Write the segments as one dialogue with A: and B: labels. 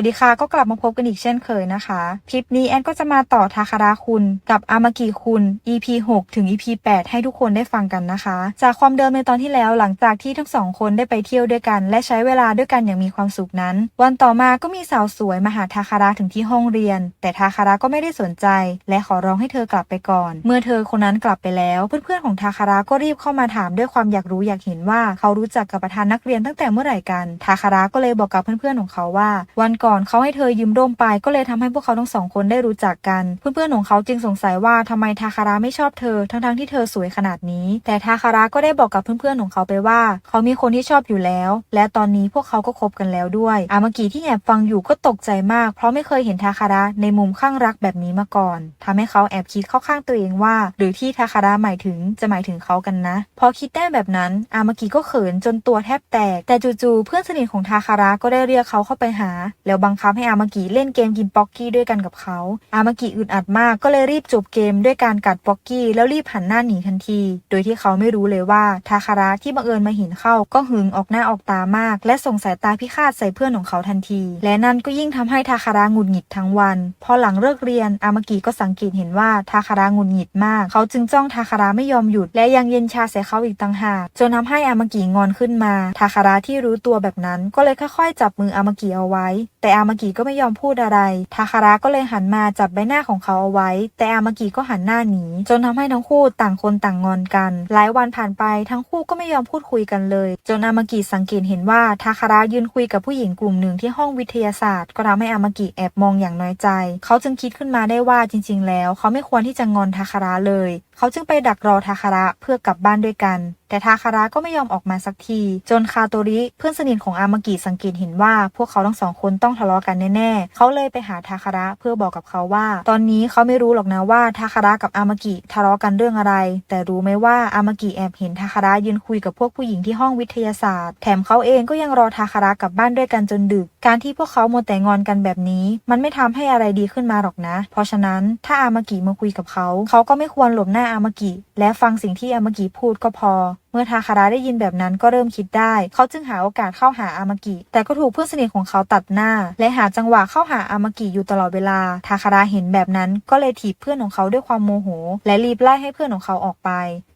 A: วัสดีค่ะก็กลับมาพบกันอีกเช่นเคยนะคะ คลิปนี้แอนก็จะมาต่อทาคาราคุณกับอามากิคุณ EP 6 ถึง EP 8 ให้ทุกคนได้ฟังกันนะคะ จากความเดิมในตอนที่แล้วหลังจากที่ทั้งสองคนได้ไปเที่ยวด้วยกัน และใช้เวลาด้วยกันอย่างมีความสุขนั้น วันต่อมาก็มีสาวสวยมาหาทาคาราถึงที่ห้องเรียน แต่ทาคาราก็ไม่ได้สนใจ และขอร้องให้เธอกลับไปก่อน เมื่อเธอคนนั้นกลับไปแล้ว เพื่อนๆของทาคาราก็รีบเข้ามาถามด้วยความอยากรู้อยากเห็นว่าเขารู้จักกับประธานนักเรียนตั้งแต่เมื่อไหร่กันทาคาราก็เลยบอกกับเพื่อนๆของเขาว่า วันก่อนเขาให้เธอยืมร่มไป ก็เลยทำให้พวกเขาทั้งสองคนได้รู้จักกัน เพื่อนๆของเขาจึงสงสัยว่าทำไมทาคาราไม่ชอบเธอ ทั้งๆที่เธอสวยขนาดนี้ แต่ทาคาราก็ได้บอกกับเพื่อนๆของเขาไปว่า เขามีคนที่ชอบอยู่แล้ว และตอนนี้พวกเขาก็คบกันแล้วด้วยอามากิที่แอบฟังอยู่ก็ตกใจมาก เพราะไม่เคยเห็นทาคาระในมุมข้างรักแบบนี้มาก่อนทำให้เขาแอบคิดเข้าข้างตัวเองว่า หรือที่ทาคาระหมายถึงจะหมายถึงเขากันนะ พอคิดได้แบบนั้น อามากิก็เขินจนตัวแทบแตก แต่จู่ๆเพื่อนสนิทของทาคาระก็ได้เรียกเขาเข้าไปหา แล้วบังคับให้อามากิเล่นเกมกินป๊อกกี้ด้วยกันกับเขา อามากิอึดอัดมากก็เลยรีบจบเกมด้วยการกัดป๊อกกี้แล้วรีบหันหน้าหนีทันที โดยที่เขาไม่รู้เลยว่าทาคาระที่บังเอิญมาเห็นเข้าก็หึงออกหน้าออกตามาก และส่งสายตาพิฆาตใส่เพื่อนของเขาทันที และนั่นก็ยิ่งทำให้ทาคาระหงุดหงิดทั้งวัน พอหลังเลิกเรียนอามากิก็สังเกตเห็นว่าทาคาระหงุดหงิดมาก เขาจึงจ้องทาคาระไม่ยอมหยุดและยังเย็นชาใส่เขาอีกต่างหากจนทำให้อามากิงอนขึ้นมา ทาคาระที่รู้ตัวแบบนั้นก็เลยค่อยๆจับมืออามากิเอาไว้แต่อามากิก็ไม่ยอมพูดอะไร ทาคาระก็เลยหันมาจับใบหน้าของเขาเอาไว้ แต่อามากิก็หันหน้าหนี จนทำให้ทั้งคู่ต่างคนต่างงอนกัน หลายวันผ่านไปทั้งคู่ก็ไม่ยอมพูดคุยกันเลย จนอามากิสังเกตเห็นว่าทาคาระยืนคุยกับผู้หญิงกลุ่มหนึ่งที่ห้องวิทยาศาสตร์ ก็ทำให้อามากิแอบมองอย่างน้อยใจ เขาจึงคิดขึ้นมาได้ว่าจริง ๆ แล้ว เขาไม่ควรที่จะงอนทาคาระเลย เขาจึงไปดักรอทาคาระเพื่อกลับบ้านด้วยกัน แต่ทาคาระก็ไม่ยอมออกมาสักที จนคาโตริเพื่อนสนิทของอามากิสังเกตเห็นว่า พวกเขาทั้งสองคนต้องทะเลาะกันแน่ๆ เขาเลยไปหาทาคาระเพื่อบอกกับเขาว่า ตอนนี้เขาไม่รู้หรอกนะว่าทาคาระกับอามากิทะเลาะกันเรื่องอะไร แต่รู้ไหมว่าอามากิแอบเห็นทาคาระยืนคุยกับพวกผู้หญิงที่ห้องวิทยาศาสตร์ แถมเขาเองก็ยังรอทาคาระกลับบ้านด้วยกันจนดึก การที่พวกเขาโมแต่งอนกันแบบนี้ มันไม่ทำให้อะไรดีขึ้นมาหรอกนะ เพราะฉะนั้นถ้าอามากิมาคุยกับเขา เขาก็ไม่ควรหลบหน้าอามากิ และฟังสิ่งที่อามากิพูดก็พอเมื่อทาคาระได้ยินแบบนั้นก็เริ่มคิดได้ เขาจึงหาโอกาสเข้าหาอามากิ แต่ก็ถูกเพื่อนสนิทของเขาตัดหน้า และหาจังหวะเข้าหาอามากิอยู่ตลอดเวลา ทาคาระเห็นแบบนั้นก็เลยถีบเพื่อนของเขาด้วยความโมโห และรีบไล่ให้เพื่อนของเขาออกไป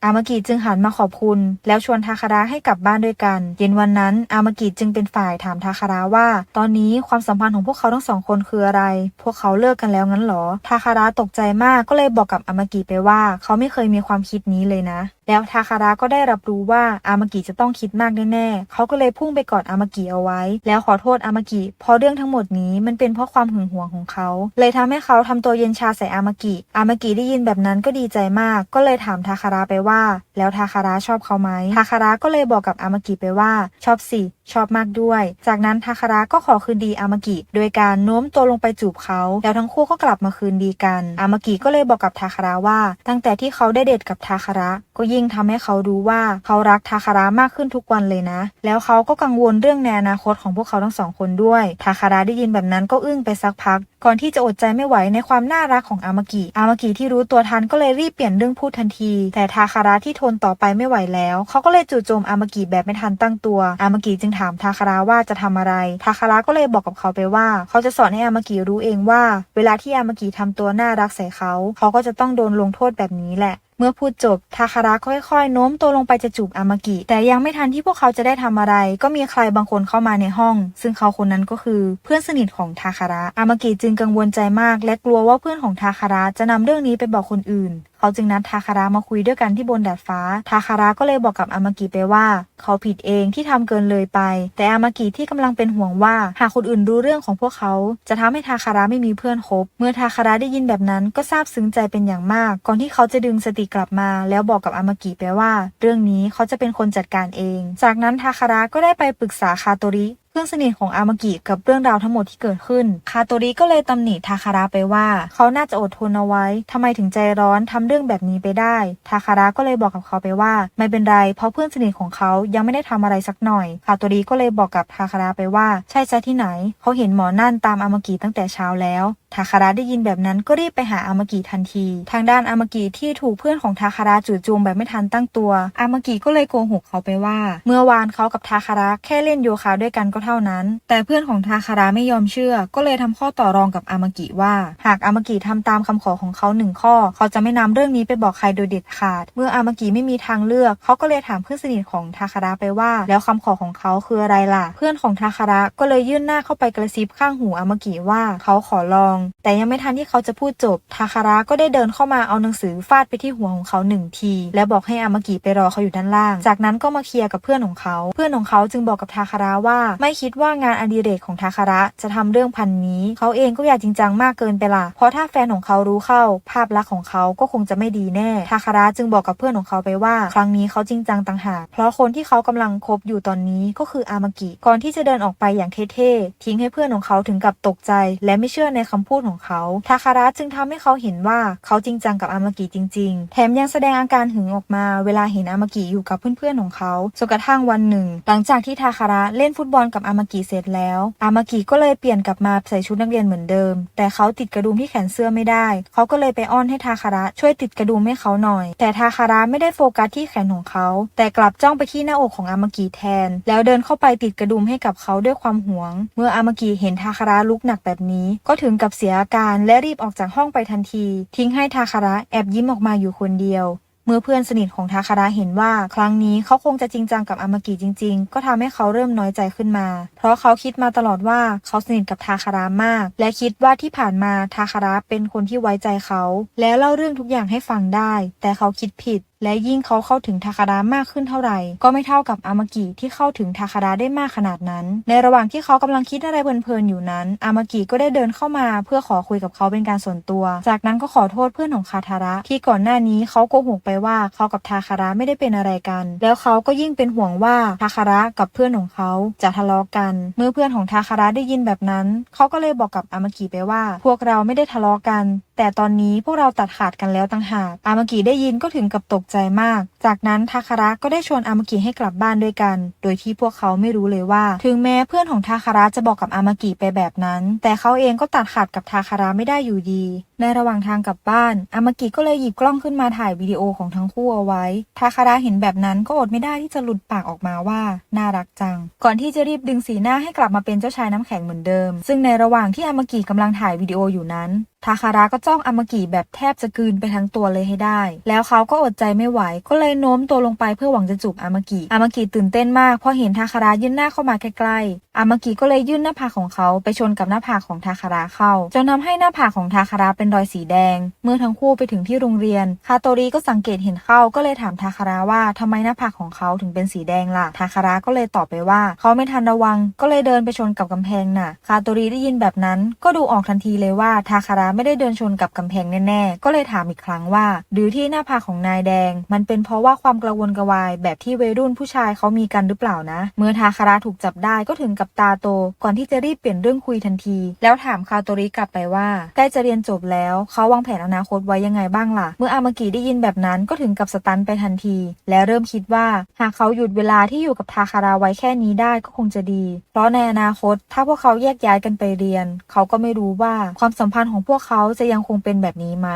A: อามากิจึงหันมาขอบคุณ แล้วชวนทาคาระให้กลับบ้านด้วยกัน เย็นวันนั้นอามากิจึงเป็นฝ่ายถามทาคาระว่า ตอนนี้ความสัมพันธ์ของพวกเขาทั้งสองคนคืออะไร พวกเขาเลิกกันแล้วงั้นหรอ ทาคาระตกใจมากก็เลยบอกกับอามากิไปว่า เขาไม่เคยมีความคิดนี้เลยนะแล้วทาคาระก็ได้รับรู้ว่าอามากิจะต้องคิดมากแน่ๆเขาก็เลยพุ่งไปกอดอามากิเอาไว้ แล้วขอโทษอามากิเพราะเรื่องทั้งหมดนี้มันเป็นเพราะความหึงหวงของเขา เลยทำให้เขาทำตัวเย็นชาใส่อามากิ อามากิได้ยินแบบนั้นก็ดีใจมาก ก็เลยถามทาคาระไปว่า แล้วทาคาระชอบเขาไหมทาคาระก็เลยบอกกับอามากิไปว่าชอบสิชอบมากด้วย จากนั้นทาคาระก็ขอคืนดีอามากิ โดยการโน้มตัวลงไปจูบเขา แล้วทั้งคู่ก็กลับมาคืนดีกัน อามากิก็เลยบอกกับทาคาระว่า ตั้งแต่ที่เขาได้เดทกับทาคาระ ก็ยิ่งทำให้เขารู้ว่าเขารักทาคาระมากขึ้นทุกวันเลยนะ แล้วเขาก็กังวลเรื่องในอนาคตของพวกเขาทั้งสองคนด้วย ทาคาระได้ยินแบบนั้นก็อึ้งไปสักพัก ก่อนที่จะอดใจไม่ไหวในความน่ารักของอามากิ อามากิที่รู้ตัวทันก็เลยรีบเปลี่ยนเรื่องพูดทันที แต่ทาคาระที่ทนต่อไปไม่ไหวแล้ว เขาก็เลยจู่โจมอามากิแบบไม่ทันตั้งตัว อามากิจึงถามทาคาระว่าจะทำอะไร ทาคาระก็เลยบอกกับเขาไปว่า เขาจะสอนให้อามากิรู้เองว่า เวลาที่อามากิทำตัวน่ารักใส่เขา เขาก็จะต้องโดนลงโทษแบบนี้แหละเมื่อพูดจบ ทาคาระค่อยๆ โน้มตัวลงไปจะจูบอามากิ แต่ยังไม่ทันที่พวกเขาจะได้ทำอะไร ก็มีใครบางคนเข้ามาในห้อง ซึ่งเขาคนนั้นก็คือเพื่อนสนิทของทาคาระอามากิจึงกังวลใจมาก และกลัวว่าเพื่อนของทาคาระจะนำเรื่องนี้ไปบอกคนอื่น เขาจึงนัดทาคาระมาคุยด้วยกันที่บนดาดฟ้า ทาคาระก็เลยบอกกับอามากิไปว่า เขาผิดเองที่ทำเกินเลยไป แต่อามากิที่กำลังเป็นห่วงว่า หากคนอื่นรู้เรื่องของพวกเขา จะทำให้ทาคาระไม่มีเพื่อนคบ เมื่อทาคาระได้ยินแบบนั้นก็ซาบซึ้งใจเป็นอย่างมาก ก่อนที่เขาจะดึงสติกลับมา แล้วบอกกับอามากิไปว่า เรื่องนี้เขาจะเป็นคนจัดการเอง จากนั้นทาคาระก็ได้ไปปรึกษาคาโตริ เพื่อนสนิทของอามากิกับเรื่องราวทั้งหมดที่เกิดขึ้น คาโตริก็เลยตำหนิทาคาระไปว่า เขาน่าจะอดทนเอาไว้ทำไมถึงใจร้อนทำเรื่องแบบนี้ไปได้ ทาคาระก็เลยบอกกับเขาไปว่า ไม่เป็นไร เพราะเพื่อนสนิทของเขายังไม่ได้ทำอะไรสักหน่อย คาโตริก็เลยบอกกับทาคาระไปว่า ใช่ซะที่ไหน เขาเห็นหมอนั่นตามอามากิตั้งแต่เช้าแล้ว ทาคาระได้ยินแบบนั้นก็รีบไปหาอามากิทันที ทางด้านอามากิที่ถูกเพื่อนของทาคาระจู่โจมแบบไม่ทันตั้งตัว อามากิก็เลยโกหกเขาไปว่า เมื่อวานเขากับทาคาระแค่เล่นโยคะด้วยกันก็เท่านั้น แต่เพื่อนของทาคาระไม่ยอมเชื่อ ก็เลยทำข้อต่อรองกับอามากิว่า หากอามากิทำตามคำขอของเขาหนึ่งข้อ เขาจะไม่นำเรื่องนี้ไปบอกใครโดยเด็ดขาด เมื่ออามากิไม่มีทางเลือก เขาก็เลยถามเพื่อนสนิทของทาคาระไปว่า แล้วคำขอของเขาคืออะไรล่ะ เพื่อนของทาคาระก็เลยยื่นหน้าเข้าไปกระซิบข้างหูอามากิว่า เขาขอลองแต่ยังไม่ทันที่เขาจะพูดจบ ทาคาระก็ได้เดินเข้ามาเอาหนังสือฟาดไปที่หัวของเขาหนึ่งที และบอกให้อามากิไปรอเขาอยู่ด้านล่าง จากนั้นก็มาเคลียร์กับเพื่อนของเขา เพื่อนของเขาจึงบอกกับทาคาระว่า ไม่คิดว่างานอดิเรกของทาคาระจะทำเรื่องพันนี้ เขาเองก็อยากจริงจังมากเกินไปละเพราะถ้าแฟนของเขารู้เข้า ภาพลักษณ์ของเขาก็คงจะไม่ดีแน่ ทาคาระจึงบอกกับเพื่อนของเขาไปว่า ครั้งนี้เขาจริงจังต่างหากเพราะคนที่เขากำลังคบอยู่ตอนนี้ก็คืออามากิก่อนที่จะเดินออกไปอย่างเท่ๆทิ้งให้เพื่อนของเขาถึงกับตกใจ และไม่เชื่อในคำพูดของเขาทาคาระจึงทำให้เขาเห็นว่าเขาจริงจังกับอามากิจริง ๆ แถมยังแสดงอาการหึงออกมา เวลาเห็นอามากิอยู่กับเพื่อนๆของเขาจนกระทั่งวันหนึ่ง หลังจากที่ทาคาระเล่นฟุตบอลกับอามากิเสร็จแล้ว อามากิก็เลยเปลี่ยนกลับมาใส่ชุดนักเรียนเหมือนเดิม แต่เขาติดกระดุมที่แขนเสื้อไม่ได้ เขาก็เลยไปอ้อนให้ทาคาระช่วยติดกระดุมให้เขาหน่อย แต่ทาคาระไม่ได้โฟกัสที่แขนของเขา แต่กลับจ้องไปที่หน้าอกของอามากิแทน แล้วเดินเข้าไปติดกระดุมให้กับเขาด้วยความหวง เมื่ออามากิเห็นทาคาระลุกหนักแบบนี้ ก็ถึงกับเสียอาการและรีบออกจากห้องไปทันที ทิ้งให้ทาคาระแอบยิ้มออกมาอยู่คนเดียว เมื่อเพื่อนสนิทของทาคาระเห็นว่า ครั้งนี้เขาคงจะจริงจังกับอามากิจริง ๆ ก็ทำให้เขาเริ่มน้อยใจขึ้นมา เพราะเขาคิดมาตลอดว่าเขาสนิทกับทาคาระมาก และคิดว่าที่ผ่านมาทาคาระเป็นคนที่ไว้ใจเขา แล้วเล่าเรื่องทุกอย่างให้ฟังได้ แต่เขาคิดผิด และยิ่งเขาเข้าถึงทาคาระมากขึ้นเท่าไหร่ ก็ไม่เท่ากับอามากิที่เข้าถึงทาคาระได้มากขนาดนั้น ในระหว่างที่เขากำลังคิดอะไรเพลินๆอยู่นั้น อามากิก็ได้เดินเข้ามาเพื่อขอคุยกับเขาเป็นการส่วนตัว จากนั้นก็ขอโทษเพื่อนของคาทาระ ที่ก่อนหน้านี้เขาโกหกไปว่าเขากับทาคาระไม่ได้เป็นอะไรกัน แล้วเขาก็ยิ่งเป็นห่วงว่าทาคาระกับเพื่อนของเขาจะทะเลาะกัน เมื่อเพื่อนของทาคาระได้ยินแบบนั้น เขาก็เลยบอกกับอามากิไปว่า พวกเราไม่ได้ทะเลาะกันแต่ตอนนี้พวกเราตัดขาดกันแล้วต่างหากอามากิได้ยินก็ถึงกับตกใจมาก จากนั้นทาคาระก็ได้ชวนอามากิให้กลับบ้านด้วยกัน โดยที่พวกเขาไม่รู้เลยว่า ถึงแม้เพื่อนของทาคาระจะบอกกับอามากิไปแบบนั้น แต่เขาเองก็ตัดขาดกับทาคาระไม่ได้อยู่ดี ในระหว่างทางกลับบ้าน อามากิก็เลยหยิบกล้องขึ้นมาถ่ายวิดีโอของทั้งคู่เอาไว้ ทาคาระเห็นแบบนั้นก็อดไม่ได้ที่จะหลุดปากออกมาว่า น่ารักจัง ก่อนที่จะรีบดึงสีหน้าให้กลับมาเป็นเจ้าชายน้ำแข็งเหมือนเดิม ซึ่งในระหว่างที่อามากิกำลังถ่ายวิดีโออยู่นั้น ทาคาระก็จ้องอามากิแบบแทบจะกืนไปทั้งตัวเลยให้ได้ แล้วเขาก็อดใจไม่ไหว ก็เลยโน้มตัวลงไปเพื่อหวังจะจูบอามากิ อามากิตื่นเต้นมากพราะเห็นทาคาระยื่นหน้าเข้ามาใกล้ๆ อามากิก็เลยยื่นหน้าผากของเขาไปชนกับหน้าผากของทาคาระเข้า จนทำให้หน้าผากของทาคาระเป็นรอยสีแดง เมื่อทั้งคู่ไปถึงที่โรงเรียน คาโตริก็สังเกตเห็นเข้าก็เลยถามทาคาระว่าทำไมหน้าผากของเขาถึงเป็นสีแดงล่ะ ทาคาระก็เลยตอบไปว่า เขาไม่ทันระวัง ก็เลยเดินไปชนกับกำแพงน่ะ คาโตริได้ยินแบบนั้น ก็ดูออกทันทีเลยว่าทาคาระไม่ได้เดินชนกับกำแพงแน่ๆ ก็เลยถามอีกครั้งว่า หรือที่หน้าผากของนายแดง มันเป็นเพราะว่าความกระวนกระวายแบบที่วัยรุ่นผู้ชายเขามีกันหรือเปล่านะ เมื่อทาคาระถูกจับได้ก็ถึงกับตาโต ก่อนที่จะรีบเปลี่ยนเรื่องคุยทันที แล้วถามคาโตริกลับไปว่าใกล้จะเรียนจบแล้วเขาวางแผนอนาคตไว้ยังไงบ้างล่ะ เมื่ออามากิได้ยินแบบนั้นก็ถึงกับสตันไปทันที และเริ่มคิดว่า หากเขาหยุดเวลาที่อยู่กับทาคาราไว้แค่นี้ได้ก็คงจะดี เพราะในอนาคตถ้าพวกเขาแยกย้ายกันไปเรียน เขาก็ไม่รู้ว่าความสัมพันธ์ของพวกเขาจะยังคงเป็นแบบนี้ไหม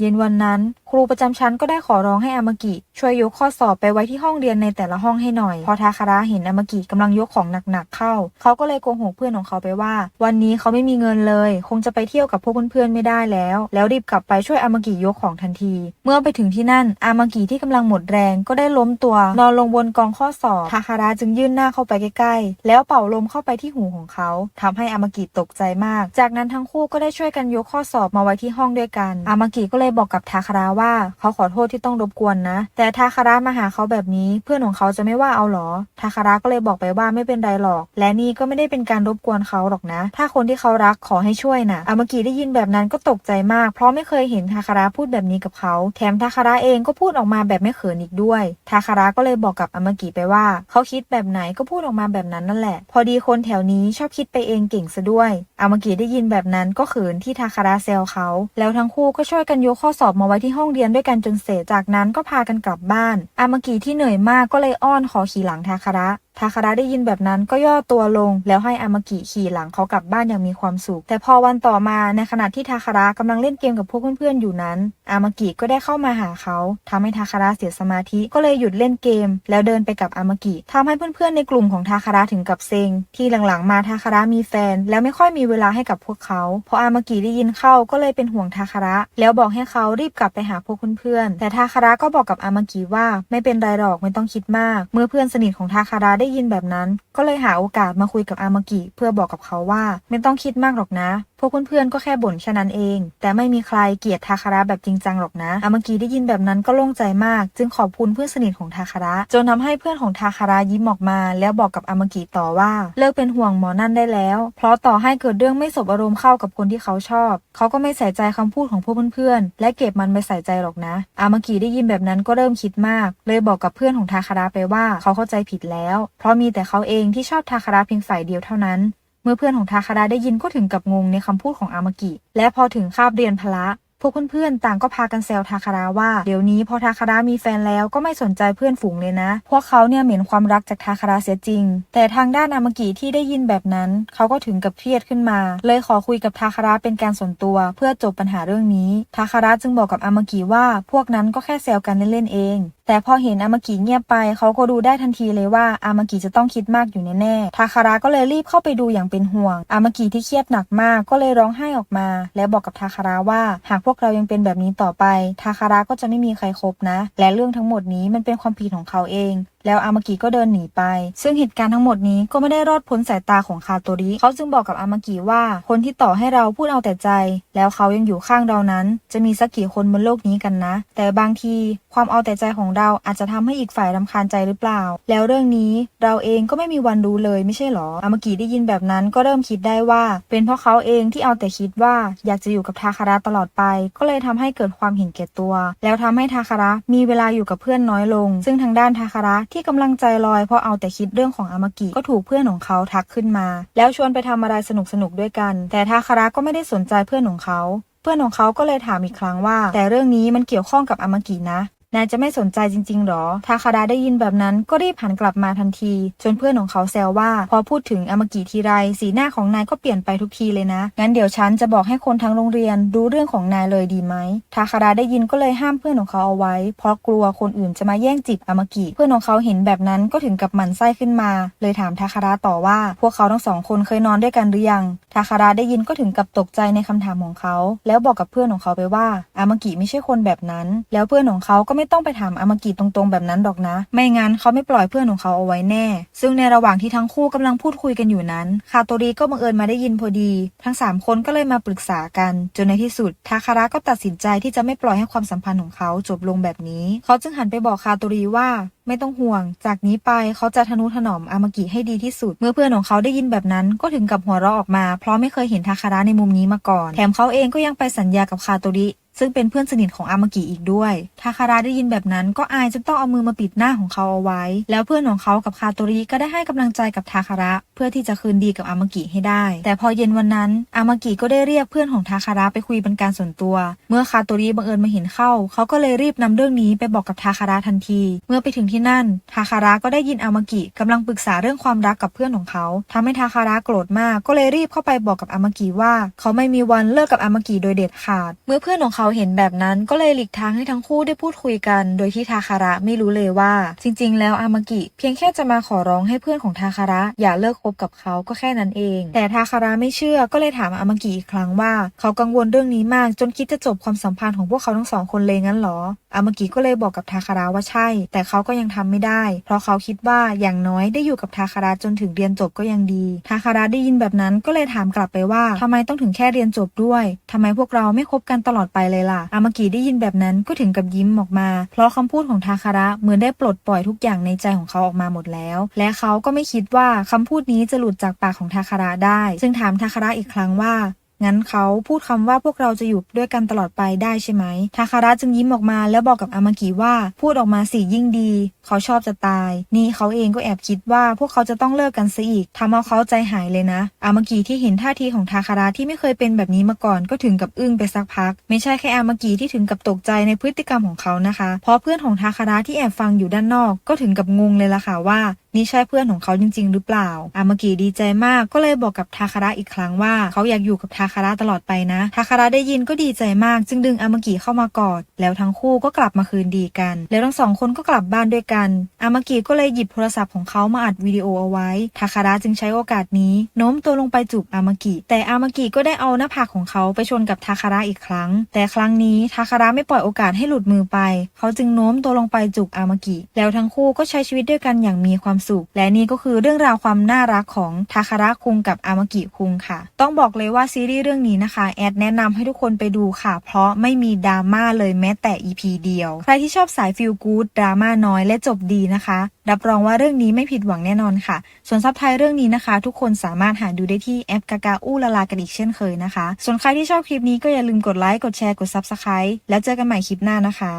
A: เย็นวันนั้น ครูประจำชั้นก็ได้ขอร้องให้อามากิช่วยยกข้อสอบไปไว้ที่ห้องเรียนในแต่ละห้องให้หน่อย พอทาคาระเห็นอามากิกำลังยกของหนักๆเข้า เขาก็เลยโกหกเพื่อนของเขาไปว่า วันนี้เขาไม่มีเงินเลย คงจะไปเที่ยวกับพวกเพื่อนๆไม่ได้แล้วแล้วรีบกลับไปช่วยอามากิยกของทันที เมื่อไปถึงที่นั่น อามากิที่กำลังหมดแรงก็ได้ล้มตัวนอนลงบนกองข้อสอบทาคาระจึงยื่นหน้าเข้าไปใกล้ๆ แล้วเป่าลมเข้าไปที่หูของเขาทำให้อามากิตกใจมาก จากนั้นทั้งคู่ก็ได้ช่วยกันยกข้อสอบมาไว้ที่ห้องด้วยกัน อามากิก็เลยบอกกับทาคาระว่าเขาขอโทษที่ต้องรบกวนนะ แต่ทาคาระมาหาเขาแบบนี้เพื่อนของเขาจะไม่ว่าเอาหรอทาคาระก็เลยบอกไปว่าไม่เป็นไรหรอก และนี่ก็ไม่ได้เป็นการรบกวนเขาหรอกนะ ถ้าคนที่เขารักขอให้ช่วยนะอามากิได้ยินแบบนั้นก็ตกใจมาก เพราะไม่เคยเห็นทาคาระพูดแบบนี้กับเขา แถมทาคาระเองก็พูดออกมาแบบไม่เขินอีกด้วย ทาคาระก็เลยบอกกับอามากิไปว่า เขาคิดแบบไหนก็พูดออกมาแบบนั้นนั่นแหละ พอดีคนแถวนี้ชอบคิดไปเองเก่งซะด้วย อามากิได้ยินแบบนั้นก็เขินที่ทาคาระเซลเขา แล้วทั้งคู่ก็ช่วยกันยกข้อสอบมาไว้ที่ห้องเรียนด้วยกันจนเสร็จ จากนั้นก็พากันกลับบ้าน อามากิที่เหนื่อยมากก็เลยอ้อนขอขี่หลังทาคาระ ทาคาระได้ยินแบบนั้นก็ย่อตัวลง แล้วให้อามากิขี่หลังเขากลับบ้านอย่างมีความสุข แต่พอวันต่อมาในขณะที่ทาคาระกำลังเล่นเกมกับพวกเพื่อนๆอยู่นั้น อามากิก็ได้เข้ามาหาเขาทำให้ทาคาระเสียสมาธิก็เลยหยุดเล่นเกม แล้วเดินไปกับอามากิทำให้เพื่อนๆในกลุ่มของทาคาระถึงกับเซ็ง ที่หลังๆมาทาคาระมีแฟน แล้วไม่ค่อยมีเวลาให้กับพวกเขาพออามากิได้ยินเข้าก็เลยเป็นห่วงทาคาระ แล้วบอกให้เขารีบกลับไปหาพวกเพื่อนๆแต่ทาคาระก็บอกกับอามากิว่าไม่เป็นไรหรอกไม่ต้องคิดมาก เมื่อเพื่อนสนิทของทาคาระไได้ยินแบบนั้น ก็เลยหาโอกาสมาคุยกับอามากิเพื่อบอกกับเขาว่า ไม่ต้องคิดมากหรอกนะ วกเพื่อนๆก็แค่บ่นแค่นั้นเอง แต่ไม่มีใครเกลียดทาคาระแบบจริงจังหรอกนะอามากิได้ยินแบบนั้นก็โล่งใจมาก จึงขอบคุณเพื่อนสนิทของทาคาระ จนทำให้เพื่อนของทาคาระยิ้มออกมา แล้วบอกกับอามากิต่อว่า เลิกเป็นห่วงหมอนั่นได้แล้ว เพราะต่อให้เกิดเรื่องไม่สบอารมณ์เข้ากับคนที่เขาชอบ เขาก็ไม่ใส่ใจคำพูดของพวกเพื่อนๆและเก็บมันไปใส่ใจหรอกนะ อามากิได้ยินแบบนั้นก็เริ่มคิดมาก เลยบอกกับเพื่อนของทาคาระไปว่าเขาเข้าใจผิดแล้ว เพราะมีแต่เขาเองที่ชอบทาคาระเพียงฝ่ายเดียวเท่านั้น เมื่อเพื่อนของทาคาระได้ยินก็ถึงกับงงในคำพูดของอามากิ และพอถึงคาบเรียนพละพวกเพื่อนๆ ต่างก็พากันแซวทาคาระว่า เดี๋ยวนี้พอทาคาระมีแฟนแล้วก็ไม่สนใจเพื่อนฝูงเลยนะ พวกเขาเนี่ยเหม็นความรักจากทาคาระเสียจริง แต่ทางด้านอามากิที่ได้ยินแบบนั้น เขาก็ถึงกับเครียดขึ้นมา เลยขอคุยกับทาคาระเป็นการส่วนตัว เพื่อจบปัญหาเรื่องนี้ ทาคาระจึงบอกกับอามากิว่า พวกนั้นก็แค่แซวกันเล่นๆเองแต่พอเห็นอามากิเงียบไปเขาก็ดูได้ทันทีเลยว่าอามากิจะต้องคิดมากอยู่แน่ๆทาคาระก็เลยรีบเข้าไปดูอย่างเป็นห่วง อามากิที่เครียดหนักมากก็เลยร้องไห้ออกมา และบอกกับทาคาระว่า หากพวกเรายังเป็นแบบนี้ต่อไปทาคาระก็จะไม่มีใครคบนะ และเรื่องทั้งหมดนี้มันเป็นความผิดของเขาเอง แล้วอามากิก็เดินหนีไป ซึ่งเหตุการณ์ทั้งหมดนี้ก็ไม่ได้รอดพ้นสายตาของคาโตริ เขาจึงบอกกับอามากิว่า คนที่ต่อให้เราพูดเอาแต่ใจ แล้วเขายังอยู่ข้างเรานั้น จะมีสักกี่คนบนโลกนี้กันนะ แต่บางทีความเอาแต่ใจของเราอาจจะทำให้อีกฝ่ายรำคาญใจหรือเปล่า แล้วเรื่องนี้เราเองก็ไม่มีวันรู้เลยไม่ใช่หรอ อามากิได้ยินแบบนั้นก็เริ่มคิดได้ว่า เป็นเพราะเขาเองที่เอาแต่คิดว่าอยากจะอยู่กับทาคาระตลอดไป ก็เลยทำให้เกิดความเห็นแก่ตัว แล้วทำให้ทาคาระมีเวลาอยู่กับเพื่อนน้อยลง ซึ่งทางด้านทาคาระที่กำลังใจลอยเพราะเอาแต่คิดเรื่องของอามากิก็ถูกเพื่อนของเขาทักขึ้นมา แล้วชวนไปทำอะไรสนุกๆด้วยกัน แต่ทาคาระก็ไม่ได้สนใจเพื่อนของเขา เพื่อนของเขาก็เลยถามอีกครั้งว่า แต่เรื่องนี้มันเกี่ยวข้องกับอามากินะ นายจะไม่สนใจจริงๆหรอ ทาคาดาได้ยินแบบนั้นก็รีบหันกลับมาทันที จนเพื่อนของเขาแซวว่า พอพูดถึงอามากิทีไร สีหน้าของนายก็เปลี่ยนไปทุกทีเลยนะ งั้นเดี๋ยวฉันจะบอกให้คนทั้งโรงเรียนรู้เรื่องของนายเลยดีไหม ทาคาดาได้ยินก็เลยห้ามเพื่อนของเขาเอาไว้ เพราะกลัวคนอื่นจะมาแย่งจีบอามากิ เพื่อนของเขาเห็นแบบนั้นก็ถึงกับหมั่นไส้ขึ้นมา เลยถามทาคาดาต่อว่า พวกเขาทั้งสองคนเคยนอนด้วยกันหรือยัง ทาคาดาได้ยินก็ถึงกับตกใจในคำถามของเขา แล้วบอกกับเพื่อนของเขาไปว่า อามากิไม่ใช่คนแบบนั้น แล้วเพื่อนของเขาก็ไม่ต้องไปถามอามากิตรงๆแบบนั้นหรอกนะ ไม่งั้นเขาไม่ปล่อยเพื่อนของเขาเอาไว้แน่ ซึ่งในระหว่างที่ทั้งคู่กำลังพูดคุยกันอยู่นั้น คาโตริก็บังเอิญมาได้ยินพอดี ทั้งสามคนก็เลยมาปรึกษากัน จนในที่สุดทาคาระก็ตัดสินใจที่จะไม่ปล่อยให้ความสัมพันธ์ของเขาจบลงแบบนี้ เขาจึงหันไปบอกคาโตริว่าไม่ต้องห่วง จากนี้ไปเขาจะทนุถนอมอามากิให้ดีที่สุด เมื่อเพื่อนของเขาได้ยินแบบนั้น ก็ถึงกับหัวเราะออกมา เพราะไม่เคยเห็นทาคาระในมุมนี้มาก่อน แถมเขาเองก็ยังไปสัญญากับคาโตริ ซึ่งเป็นเพื่อนสนิทของอามากิอีกด้วย ทาคาระได้ยินแบบนั้นก็อายจนต้องเอามือมาปิดหน้าของเขาเอาไว้ แล้วเพื่อนของเขากับคาโตริก็ได้ให้กำลังใจกับทาคาระ เพื่อที่จะคืนดีกับอามากิให้ได้ แต่พอเย็นวันนั้น อามากิก็ได้เรียกเพื่อนของทาคาระไปคุยเป็นการส่วนตัว เมื่อคาโตริบังเอิญมาเห็นเข้า เขาก็เลยรีบนำเรื่องนี้ไปบอกกับทาคาระทันที เมื่อไปถึงที่นั่น ทาคาระก็ได้ยินอามากิกำลังปรึกษาเรื่องความรักกับเพื่อนของเขาทำให้ทาคาระโกรธมาก ก็เลยรีบเข้าไปบอกกับอามากิว่า เขาไม่มีวันเลิกกับอามากิโดยเด็ดขาด เมื่อเพื่อนของเขาเห็นแบบนั้นก็เลยหลีกทางให้ทั้งคู่ได้พูดคุยกัน โดยที่ทาคาระไม่รู้เลยว่า จริง ๆ แล้วอามากิ เพียงแค่จะมาขอร้องให้เพื่อนของทาคาระ อย่าเลิกคบกับเขาก็แค่นั้นเอง แต่ทาคาระไม่เชื่อก็เลยถามอามากิอีกครั้งว่า เขากังวลเรื่องนี้มากจนคิดจะจบความสัมพันธ์ของพวกเขาทั้งสองคนเลยงั้นหรอ อามากิก็เลยบอกกับทาคาระว่าใช่ แต่เขาก็ยังทำไม่ได้ เพราะเขาคิดว่าอย่างน้อยได้อยู่กับทาคาระจนถึงเรียนจบก็ยังดีทาคาระได้ยินแบบนั้นก็เลยถามกลับไปว่าทำไมต้องถึงแค่เรียนจบด้วยทำไมพวกเราไม่คบกันตลอดไปเลยล่ะ อามากิได้ยินแบบนั้นก็ถึงกับยิ้มออกมา เพราะคำพูดของทาคาระเหมือนได้ปลดปล่อยทุกอย่างในใจของเขาออกมาหมดแล้ว และเขาก็ไม่คิดว่าคำพูดนี้จะหลุดจากปากของทาคาระได้ซึ่งถามทาคาระอีกครั้งว่า งั้นเขาพูดคำว่าพวกเราจะอยู่ด้วยกันตลอดไปได้ใช่ไหม ทาคาระจึงยิ้มออกมาแล้วบอกกับอามากิว่า พูดออกมาสิยิ่งดี เขาชอบจะตาย นี่เขาเองก็แอบคิดว่าพวกเขาจะต้องเลิกกันซะอีกทำเอาเขาใจหายเลยนะ อามากิที่เห็นท่าทีของทาคาระที่ไม่เคยเป็นแบบนี้มาก่อนก็ถึงกับอึ้งไปสักพัก ไม่ใช่แค่อามากิที่ถึงกับตกใจในพฤติกรรมของเขานะคะ เพราะเพื่อนของทาคาระที่แอบฟังอยู่ด้านนอก ก็ถึงกับงงเลยล่ะค่ะว่า นี่ใช่เพื่อนของเขาจริง ๆ หรือเปล่าอามากิดีใจมากก็เลยบอกกับทาคาระอีกครั้งว่าเขาอยากอยู่กับทาคาระตลอดไปนะทาคาระได้ยินก็ดีใจมาก จึงดึงอามากิเข้ามากอด แล้วทั้งคู่ก็กลับมาคืนดีกัน แล้วทั้งสองคนก็กลับบ้านด้วยกันอามากิก็เลยหยิบโทรศัพท์ของเขามาอัดวิดีโอเอาไว้ทาคาระจึงใช้โอกาสนี้โน้มตัวลงไปจูบอามากิแต่อามากิก็ได้เอาหน้าผากของเขาไปชนกับทาคาระอีกครั้ง แต่ครั้งนี้ทาคาระไม่ปล่อยโอกาสให้หลุดมือไป เขาจึงโน้มตัวลงไปจูบอามากิแล้วทั้งคู่ก็ใช้ชีวิตด้วยกันอย่างมีความสุข และนี่ก็คือเรื่องราวความน่ารักของทาคาระคุงกับอามากิคุงค่ะ ต้องบอกเลยว่าซีรีส์เรื่องนี้นะคะ แอดแนะนำให้ทุกคนไปดูค่ะ เพราะไม่มีดราม่าเลยแม้แต่ EP เดียว ใครที่ชอบสายฟิลกู๊ดดราม่าน้อยและจบดีนะคะ รับรองว่าเรื่องนี้ไม่ผิดหวังแน่นอนค่ะ ส่วนซับไทยเรื่องนี้นะคะ ทุกคนสามารถหาดูได้ที่แอปกากาอู้ละลากันอีกเช่นเคยนะคะ ส่วนใครที่ชอบคลิปนี้ก็อย่าลืมกดไลค์กดแชร์กด Subscribe แล้วเจอกันใหม่คลิปหน้านะคะ